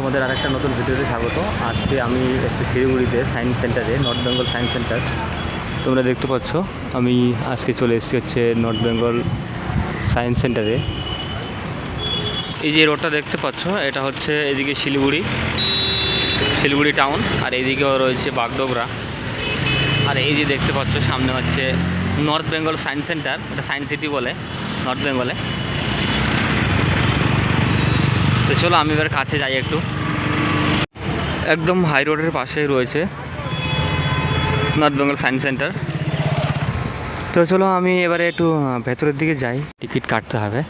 তোমাদের আরেকটা নতুন ভিডিওতে স্বাগত। আজকে আমি এসেছি শিলিগুড়িতে, সায়েন্স সেন্টারে, নর্থ বেঙ্গল সায়েন্স সেন্টার। তোমরা দেখতে পাচ্ছ, আমি আজকে চলে এসেছি হচ্ছে নর্থ বেঙ্গল সায়েন্স সেন্টারে। এই যে রোডটা দেখতে পাচ্ছ, এটা হচ্ছে এদিকে শিলিগুড়ি শিলিগুড়ি টাউন, আর এইদিকেও রয়েছে বাগডোগরা। আর এই যে দেখতে পাচ্ছ, সামনে হচ্ছে নর্থ বেঙ্গল সায়েন্স সেন্টার, এটা সায়েন্স সিটি বলে, নর্থ বেঙ্গলে। তো চলো আমি এবার কাছে যাই একটু। একদম হাই রোডের পাশেই রয়েছে নর্থ বেঙ্গল সায়েন্স সেন্টার তো চলো আমি এবারে একটু ভেতরের দিকে যাই। টিকিট কাটতে হবে।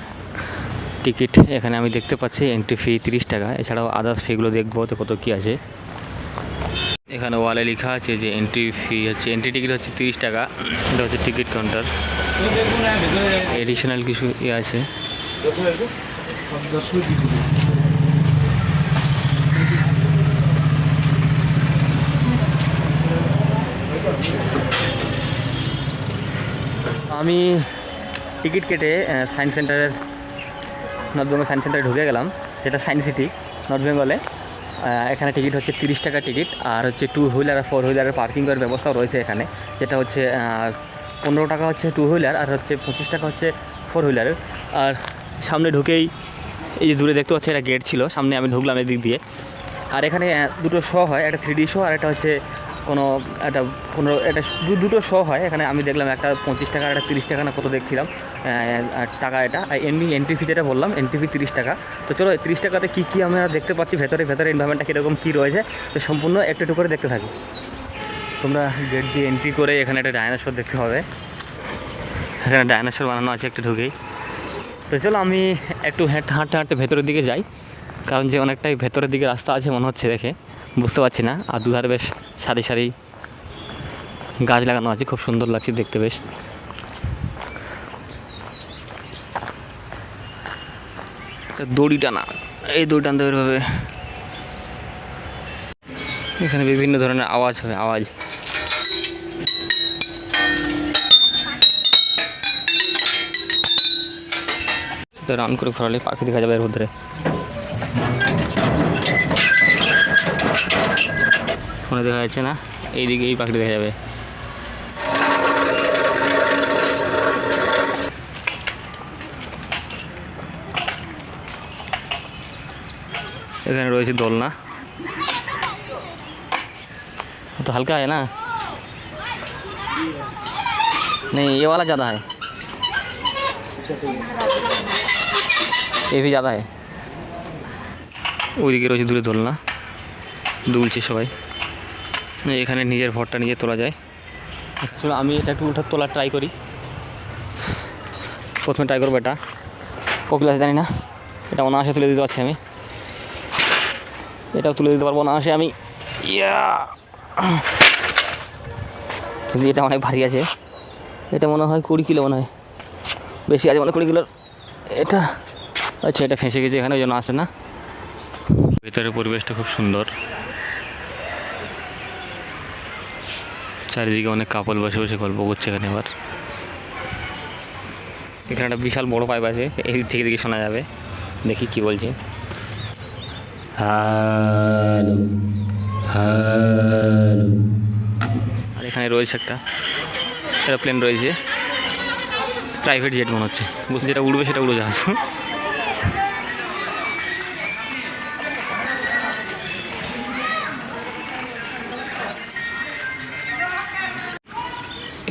টিকিট এখানে আমি দেখতে পাচ্ছি এন্ট্রি ফি তিরিশ টাকা। এছাড়াও আদার্স ফিগুলো দেখব তো কত কী আছে। এখানে ওয়ালে লেখা আছে যে এন্ট্রি ফি হচ্ছে এন্ট্রি টিকিট হচ্ছে তিরিশ টাকা। এটা হচ্ছে টিকিট কাউন্টার এডিশনাল কিছু ইয়ে আছে। আমি টিকিট কেটে সায়েন্স সেন্টারের নর্থ বেঙ্গল সায়েন্স সেন্টারে ঢুকে গেলাম, যেটা সায়েন্স সিটি নর্থ বেঙ্গলে এখানে টিকিট হচ্ছে তিরিশ টাকা টিকিট, আর হচ্ছে টু হুইলার আর ফোর হুইলারের পার্কিং করার ব্যবস্থাও রয়েছে এখানে, যেটা হচ্ছে পনেরো টাকা হচ্ছে টু হুইলার আর হচ্ছে পঁচিশ টাকা হচ্ছে ফোর হুইলারের আর সামনে ঢুকেই, এই যে দূরে দেখতে পাচ্ছি একটা গেট ছিল, সামনে আমি ঢুকলাম এদিক দিয়ে। আর এখানে দুটো শো হয়, একটা থ্রি ডি শো আর একটা হচ্ছে কোনো একটা কোনো একটা দুটো শো হয়। এখানে আমি দেখলাম একটা পঁচিশ টাকা, একটা তিরিশ টাকা না কত দেখছিলাম। টাকা এটা। এমনি এন্ট্রি ফি যেটা বললাম এন্ট্রি ফি তিরিশ টাকা। তো চলো তিরিশ টাকাতে কী কী আমরা দেখতে পাচ্ছি, ভেতরে ভেতরে এনভায়রনমেন্টটা কীরকম, কী রয়েছে? তো সম্পূর্ণ একটু একটু করে দেখতে থাকি। তোমরা গেট দিয়ে এন্ট্রি করে এখানে একটা ডায়নাসোর দেখতে হবে এখানে ডায়নাসোর বানানো আছে একটু ঢুকেই। তো চলো আমি একটু হেঁটে, হাঁটতে হাঁটতে ভেতরের দিকে যাই। কারণ যে অনেকটাই ভেতরের দিকে রাস্তা আছে মনে হচ্ছে দেখে। বুঝতে পারছি না। আর দুধারে বেশ সারি সারি গাছ লাগানো আছে, খুব সুন্দর লাগছে দেখতে বেশ। দড়ি টানা। এই দড়ি টানতে বেরোবে এখানে বিভিন্ন ধরনের আওয়াজ হবে আওয়াজ। রান করে ঘোরালে পাখি দেখা যাবে এর ভিতরে। ফোনে দেখা যাচ্ছে না এইদিকে এই পাখি দেখা যাবে এখানে রয়েছে দোলনা तो हल्का है ना नहीं ये वाला ज़्यादा है ये भी ज़्यादा है ওইদিকে রয়েছে দূরে দোলনা দুলছে সবাই এখানে নিজের ভরটা নিজে তোলা যায়। চলো আমি এটা একটু উঠা তোলা ট্রাই করি। প্রথমে ট্রাই করব এটা। কপিল আছে জানি না। এটা অনায়াসে তুলে দিতে পারছি আমি। এটাও তুলে দিতে পারব অনায়াসে আমি। ইয়া। কিন্তু এটা অনেক ভারী আছে এটা মনে হয় কুড়ি কিলো মনে হয়। বেশি আছে মনে হয় কুড়ি কিলোর এটা। আচ্ছা এটা ফেঁসে গেছে এখানে ওই জন্য আসে না। ভেতরের পরিবেশটা খুব সুন্দর। চারিদিকে অনেক কাপল বসে বসে গল্প করছে এখানে এবার এখানে একটা বিশাল বড় পাইপ আছে এই থেকে দিকে শোনা যাবে। দেখি কি বলছে। আর এখানে রয়েছে একটা এরোপ্লেন রয়েছে। প্রাইভেট জেট মনে হচ্ছে। বুঝতে যেটা উড়বে সেটা উড়ে জাহাজ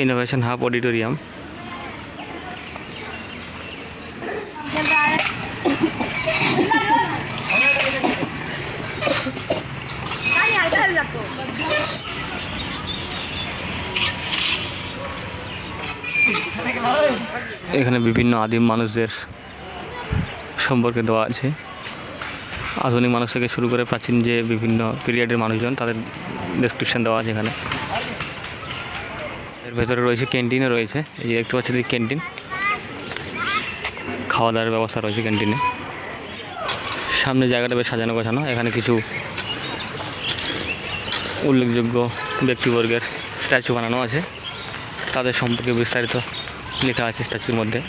ইনোভেশন হাব অডিটোরিয়াম এখানে বিভিন্ন আদিম মানুষদের সম্পর্কে দেওয়া আছে। আধুনিক মানুষ থেকে শুরু করে প্রাচীন যে বিভিন্ন পিরিয়ডের মানুষজন, তাদের ডেসক্রিপশন দেওয়া আছে এখানে। এর ভেতরে রয়েছে ক্যান্টিনও রয়েছে। এই যে দেখতে পাচ্ছি ক্যান্টিন খাওয়া দাওয়ার ব্যবস্থা রয়েছে ক্যান্টিনে সামনে জায়গাটা বেশ সাজানো গোছানো। এখানে কিছু উল্লেখযোগ্য ব্যক্তিবর্গের স্ট্যাচু বানানো আছে। তাদের সম্পর্কে বিস্তারিত লেখা আছে স্ট্যাচুর মধ্যে।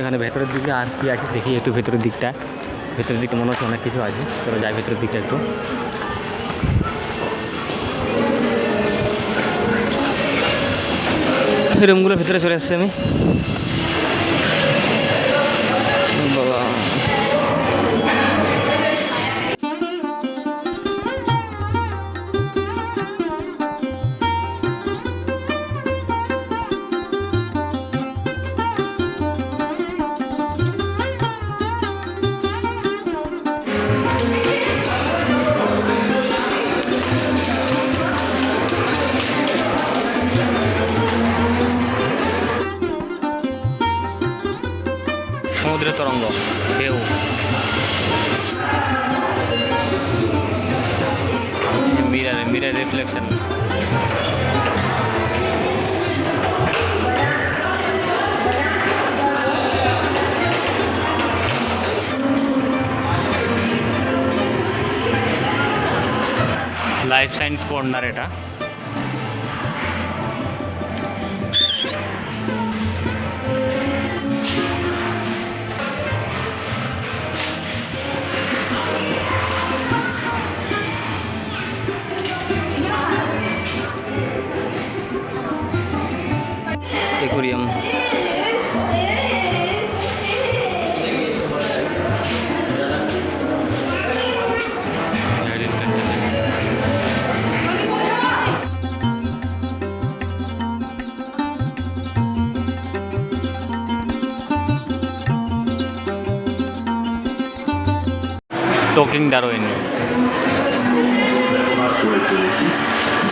এখানে ভেতরের দিকে আর কি আছে দেখি একটু ভেতরের দিকটা। ভেতরের দিকটা মনে হচ্ছে অনেক কিছু আছে। চলো যাই ভেতরের দিকটা একটু। রুমগুলোর ভিতরে চলে এসেছি আমি। সমুদ্রের তরঙ্গ ঢেউ mirror mirror reflection life science corner এটা। Talking Darwin.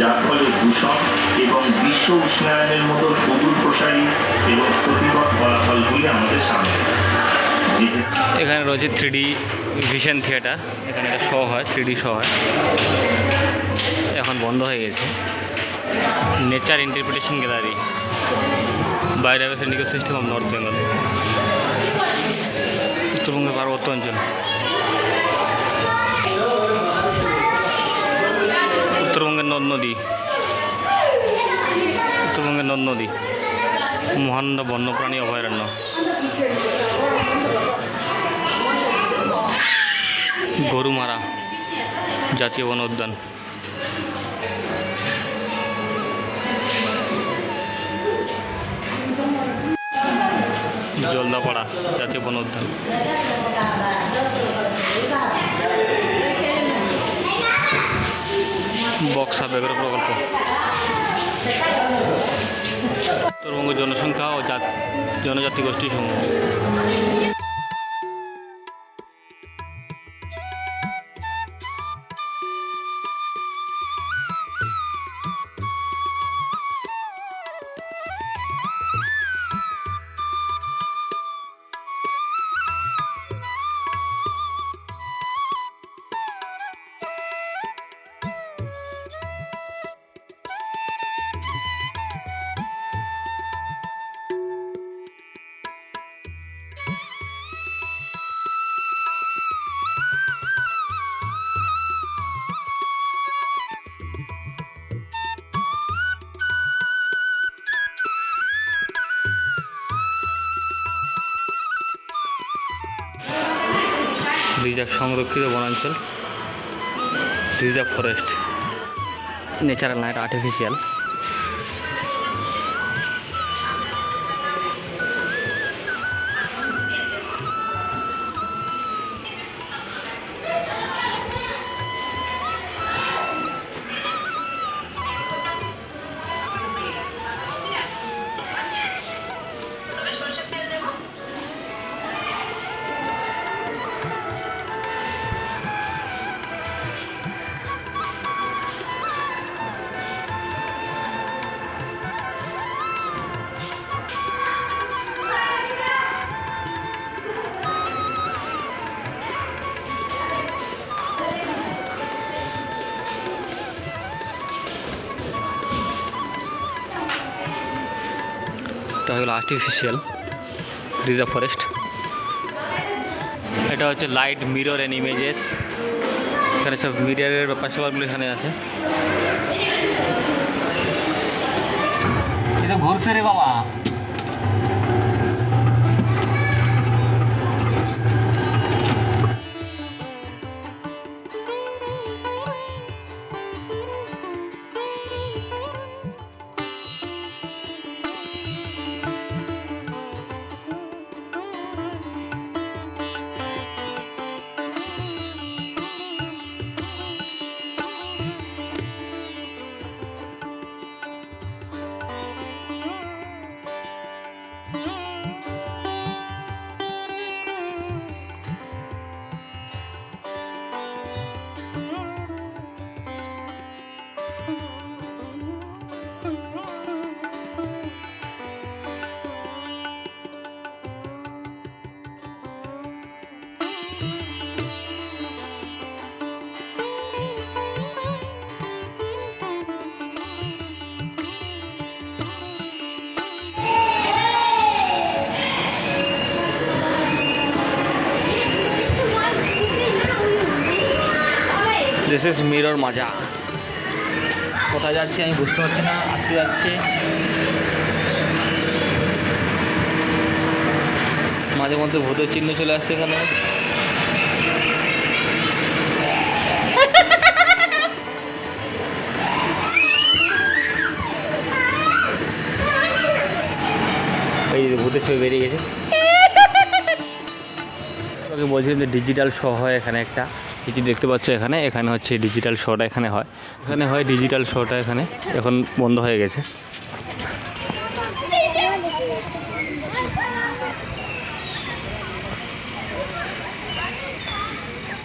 যার ফলে দূষণ এবং বিশ্ব উষ্ণায়নের মতো সুদূর প্রসারী এবং ক্ষতিকর ফলাফলগুলি আমাদের সামনে এখানে রয়েছে থ্রি ভিশন থিয়েটার এখানে একটা শো হয় থ্রি শো হয়। এখন বন্ধ হয়ে গেছে। Nature interpretation gallery biodiversity system of north Bengal উত্তরবঙ্গের পার্বত্য অঞ্চল। উত্তরবঙ্গের নদ নদী। উত্তরবঙ্গের নদ নদী। মহানন্দা বন্যপ্রাণী অভয়ারণ্য। গরুমারা জাতীয় বন উদ্যান। জলদাপাড়া জাতীয় বন উদ্যান। বক্সা ব্যাঘ্র প্রকল্প। উত্তরবঙ্গ জনসংখ্যা ও জাত জনজাতি গোষ্ঠী সমূহ। রিজার্ভ সংরক্ষিত বনাঞ্চল reserve forest natural night artificial. এগুলো আর্টিফিশিয়াল রিজার্ভ ফরেস্ট এটা হচ্ছে লাইট মিরর অ্যান্ড ইমেজেস এখানে সব মিররের ব্যাপার সবারগুলো এখানে আছে। এটা ঘুরছে রে বাবা। দিস ইজ মিরর মাজা কোথায় যাচ্ছি আমি বুঝতে পারছি না আসতে যাচ্ছি। মাঝে মধ্যে ভূতের চিহ্ন চলে আসছে এখানে। এই ভূতের ছবি বেরিয়ে গেছে। তোকে বলছিলাম যে ডিজিটাল শো হয় এখানে একটা। যে দেখতে পাচ্ছ এখানে এখানে হচ্ছে ডিজিটাল শোটা এখানে হয়। এখানে হয় ডিজিটাল শোটা এখানে, এখন বন্ধ হয়ে গেছে।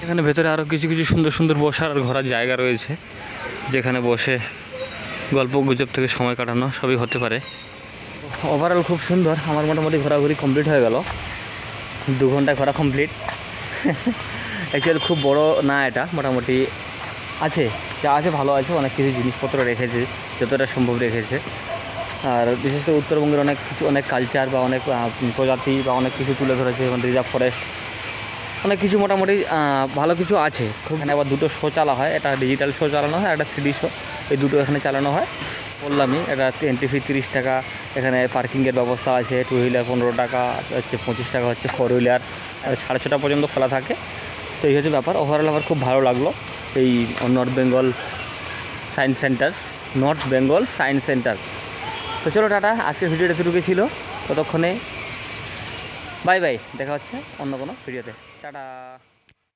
এখানে ভেতরে আরও কিছু কিছু সুন্দর সুন্দর বসার আর ঘোরার জায়গা রয়েছে, যেখানে বসে গল্প গুজব থেকে সময় কাটানো সবই হতে পারে। ওভারঅল খুব সুন্দর, আমার মোটামুটি ঘোরাঘুরি কমপ্লিট হয়ে গেল। দু ঘণ্টা ঘোরা কমপ্লিট অ্যাকচুয়ালি খুব বড় না এটা, মোটামুটি আছে, যা আছে ভালো আছে, অনেক কিছু জিনিসপত্র রেখেছে, যতটা সম্ভব রেখেছে। আর বিশেষ করে উত্তরবঙ্গের অনেক কিছু, অনেক কালচার বা অনেক প্রজাতি বা অনেক কিছু তুলে ধরেছে, যেমন রিজার্ভ ফরেস্ট অনেক কিছু মোটামুটি ভালো কিছু আছে। এখানে আবার দুটো শো চালা হয়, একটা ডিজিটাল শো চালানো হয় একটা থ্রি শো এই দুটো এখানে চালানো হয়। বললামই, এটা এন্ট্রি ফি তিরিশ টাকা, এখানে পার্কিংয়ের ব্যবস্থা আছে টু হুইলার পনেরো টাকা, হচ্ছে পঁচিশ টাকা হচ্ছে ফোর হুইলার সাড়ে ছটা পর্যন্ত খোলা থাকে। এই হচ্ছে ব্যাপার। ওভারঅল আমার খুব ভালো লাগল এই north Bengal science centre north Bengal science centre তো চলো টাটা, আজকের ভিডিওটা শুরু ছিল। ততক্ষণে বাই বাই দেখা হচ্ছে অন্য কোনো ভিডিওতে টাটা।